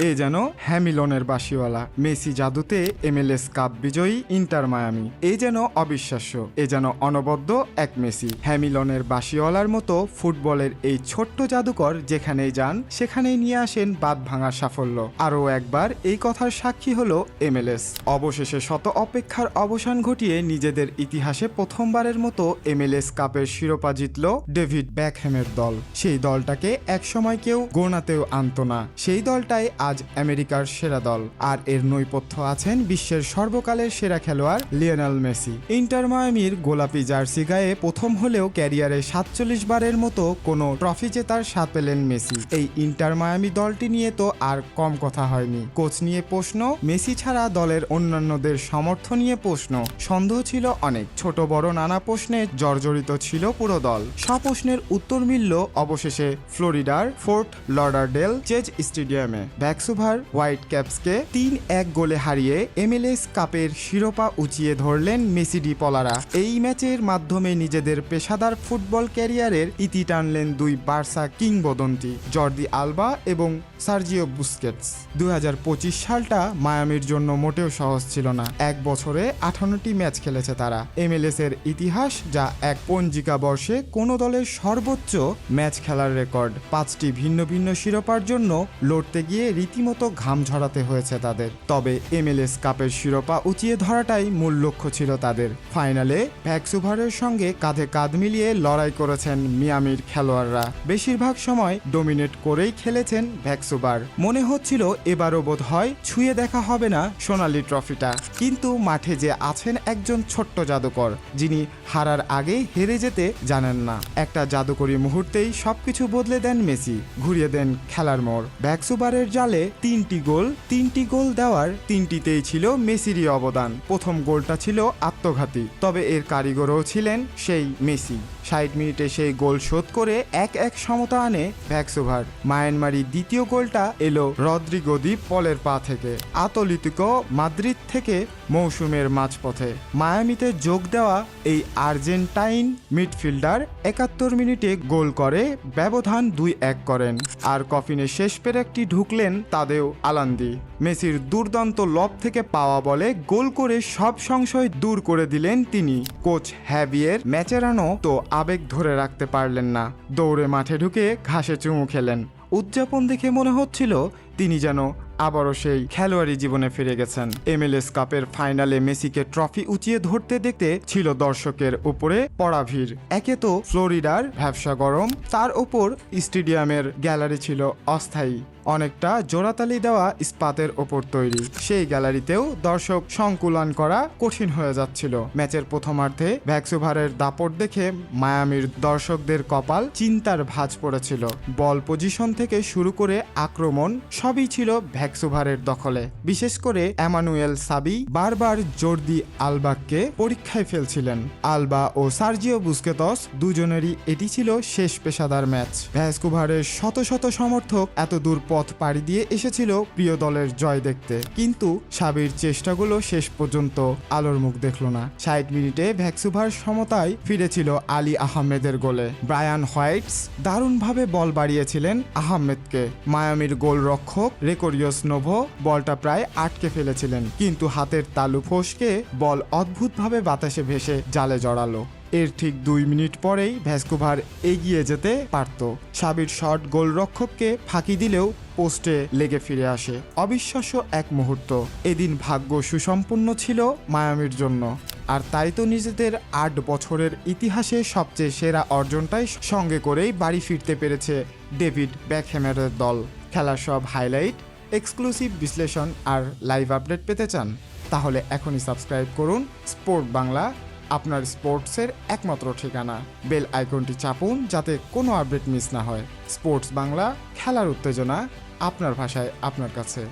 এ যেন হ্যামিলনের বাসিওয়ালা মেসি জাদুতে এমএলএস কাপ বিজয়ী ইন্টার মায়ামি। এ যেন অবিশ্বাস্য, এ যেন অনবদ্য এক মেসি। হ্যামিলনের বাসিওয়ালার মতো ফুটবলের এই ছোট্ট জাদুকর যেখানেই যান, সেখানেই নিয়ে আসেন বাদ ভাঙার সাফল্য। আরও একবার এই কথার সাক্ষী হলো এমএলএস। অবশেষে শত অপেক্ষার অবসান ঘটিয়ে নিজেদের ইতিহাসে প্রথমবারের মতো এমএলএস কাপের শিরোপা জিতল ডেভিড ব্যাকহ্যামের দল। সেই দলটাকে একসময় কেউ গোনাতেও আনত না। সেই দলটাই আজ আমেরিকার সেরা দল। আর এর নৈপথ্য আছেন বিশ্বের সর্বকালের সেরা খেলোয়াড় লিওনেল মেসি। ইন্টার মায়ামির গোলাপি জার্সি গায়ে প্রথম হলেও ক্যারিয়ারে সাতচল্লিশ বারের মতো কোনো ট্রফি জেতার স্বাদ পেলেন মেসি। এই ইন্টার মায়ামি দলটি নিয়ে তো আর কম কথা হয়নি। কোচ নিয়ে প্রশ্ন, মেসি ছাড়া দলের অন্যান্যদের সমর্থ নিয়ে প্রশ্ন। সন্দেহ ছিল অনেক। ছোট বড় নানা প্রশ্নে জর্জরিত ছিল পুরো দল। সব প্রশ্নের উত্তর মিলল অবশেষে ফ্লোরিডার ফোর্ট লর্ডারডেল চেজ স্টেডিয়ামে। ভ্যাক্সুভার হোয়াইট ক্যাপসকে তিন এক গোলে হারিয়ে এমএলএস কাপের শিরোপা উঁচিয়ে ধরলেন মেসি ডি পলারা। এই ম্যাচের মাধ্যমে নিজেদের পেশাদার ফুটবল ক্যারিয়ারের ইতি টানলেন দুই বার্সা কিংবদন্তি জর্দি আলবা এবং সার্জিও বুস্কেটস। দু হাজার পঁচিশ সালটা মায়ামির জন্য মোটেও সহজ ছিল না। এক বছরে আঠান্নটি ম্যাচ খেলেছে তারা। এমএলএস এর ইতিহাস যা এক পঞ্জিকা বর্ষে কোনো দলের সর্বোচ্চ ম্যাচ খেলার রেকর্ড। পাঁচটি ভিন্ন ভিন্ন শিরোপার জন্য লড়তে গিয়ে রীতিমতো ঘাম ঝরাতে হয়েছে তাদের। তবে এমএলএস কাপের শিরোপা উঁচিয়ে ধরাটাই মূল লক্ষ্য ছিল তাদের। ফাইনালে ভ্যাক্সুভারের সঙ্গে কাঁধে কাঁধ মিলিয়ে লড়াই করেছেন মিয়ামির খেলোয়াড়রা। বেশিরভাগ সময় ডোমিনেট করেই খেলেছেন ভ্যাক্সুভার মনে হচ্ছিল এবারও বোধ হয় ছুঁয়ে দেখা হবে না সোনালি ট্রফিটা। কিন্তু মাঠে যে আছেন একজন ছোট্ট জাদুকর, যিনি হারার আগে হেরে যেতে জানেন না। একটা জাদুকরী মুহূর্তেই সবকিছু বদলে দেন মেসি, ঘুরিয়ে দেন খেলার মোড়। ভ্যাক্সুবারের জালে তিনটি গোল তিনটি গোল দেওয়ার তিনটিতেই ছিল মেসিরই অবদান। প্রথম গোলটা ছিল আত্মঘাতী, তবে এর কারিগরও ছিলেন সেই মেসি। ষাট মিনিটে সেই গোল শোধ করে এক এক সমতা আনে ভ্যাক্সোভার। মায়ানমারি দ্বিতীয় গোলটা এলো রদ্রিগো দ্বীপ পলের পা থেকে। আতলিতিকো মাদ্রিদ থেকে মৌসুমের মাঝপথে। মায়ামিতে যোগ দেওয়া এই আর্জেন্টাইন মিডফিল্ডার একাত্তর মিনিটে গোল করে, ব্যবধান দুই এক করেন। আর কফিনে শেষ পেরেকটি ঢুকলেন তাদেও আলান্দি। মেসির দুর্দান্ত লব থেকে পাওয়া বলে গোল করে সব সংশয় দূর করে দিলেন তিনি। কোচ হ্যাভিয়ের ম্যাচেরানো তো আবেগ ধরে রাখতে পারলেন না। দৌড়ে মাঠে ঢুকে ঘাসে চুমু খেলেন। উদযাপন দেখে মনে হচ্ছিল তিনি যেন আবারও সেই খেলোয়াড়ি জীবনে ফিরে গেছেন। এমএলএস কাপের ফাইনালে মেসিকে ট্রফি উঁচিয়ে ধরতে দেখতে ছিল দর্শকের উপরে পড়া ভিড়। একে তো ফ্লোরিডার, ব্যবসা গরম, তার ওপর স্টেডিয়ামের গ্যালারি ছিল অস্থায়ী। অনেকটা জোড়াতালি দেওয়া ইস্পাতের ওপর তৈরি। সেই গ্যালারিতেও দর্শক সংকুলন করা কঠিন হয়ে যাচ্ছিল। ম্যাচের প্রথমার্ধে ভ্যাক্সুভারের দাপট দেখে মায়ামির দর্শকদের কপাল চিন্তার ভাঁজ পড়েছিল। বল পজিশন থেকে শুরু করে আক্রমণ সবই ছিল ভ্যাক্সুভারের দখলে। বিশেষ করে অ্যামানুয়েল সাবি বারবার জর্দি আলবাককে পরীক্ষায় ফেলছিলেন। আলবা ও সার্জিও বুস্কেতস দুজনেরই এটি ছিল শেষ পেশাদার ম্যাচ। ভ্যাক্সুভারের শত শত সমর্থক এত দূর পথ পাড়ি দিয়ে এসেছিল প্রিয় দলের জয় দেখতে। কিন্তু সাবির চেষ্টাগুলো শেষ পর্যন্ত আলোর মুখ দেখল না। ষাট মিনিটে ভ্যাক্সুভার সমতায় ফিরেছিল আলী আহমেদের গোলে। ব্রায়ান হোয়াইটস দারুণভাবে বল বাড়িয়েছিলেন আহমেদকে। মায়ামির গোল রক্ষক রেকোরিয়স নোভো বলটা প্রায় আটকে ফেলেছিলেন। কিন্তু হাতের তালু ফসকে বল অদ্ভুতভাবে বাতাসে ভেসে জালে জড়ালো। এর ঠিক দুই মিনিট পরেই ভ্যাস্কুভার এগিয়ে যেতে পারত। সাবির শট গোলরক্ষককে ফাঁকি দিলেও পোস্টে লেগে ফিরে আসে। অবিশ্বাস্য এক মুহূর্ত। এদিন ভাগ্য সুসম্পন্ন ছিল মায়ামির জন্য। আর তাই তো নিজেদের আট বছরের ইতিহাসে সবচেয়ে সেরা অর্জনটাই সঙ্গে করেই বাড়ি ফিরতে পেরেছে ডেভিড ব্যাকহ্যামের দল। খেলার সব হাইলাইট, এক্সক্লুসিভ বিশ্লেষণ আর লাইভ আপডেট পেতে চান। তাহলে এখনই সাবস্ক্রাইব করুন স্পোর্ট বাংলা আপনার স্পোর্টসের একমাত্র ঠিকানা। বেল আইকনটি চাপুন যাতে কোনো আপডেট মিস না হয়। স্পোর্টস বাংলা, খেলার উত্তেজনা আপনার ভাষায় আপনার কাছে।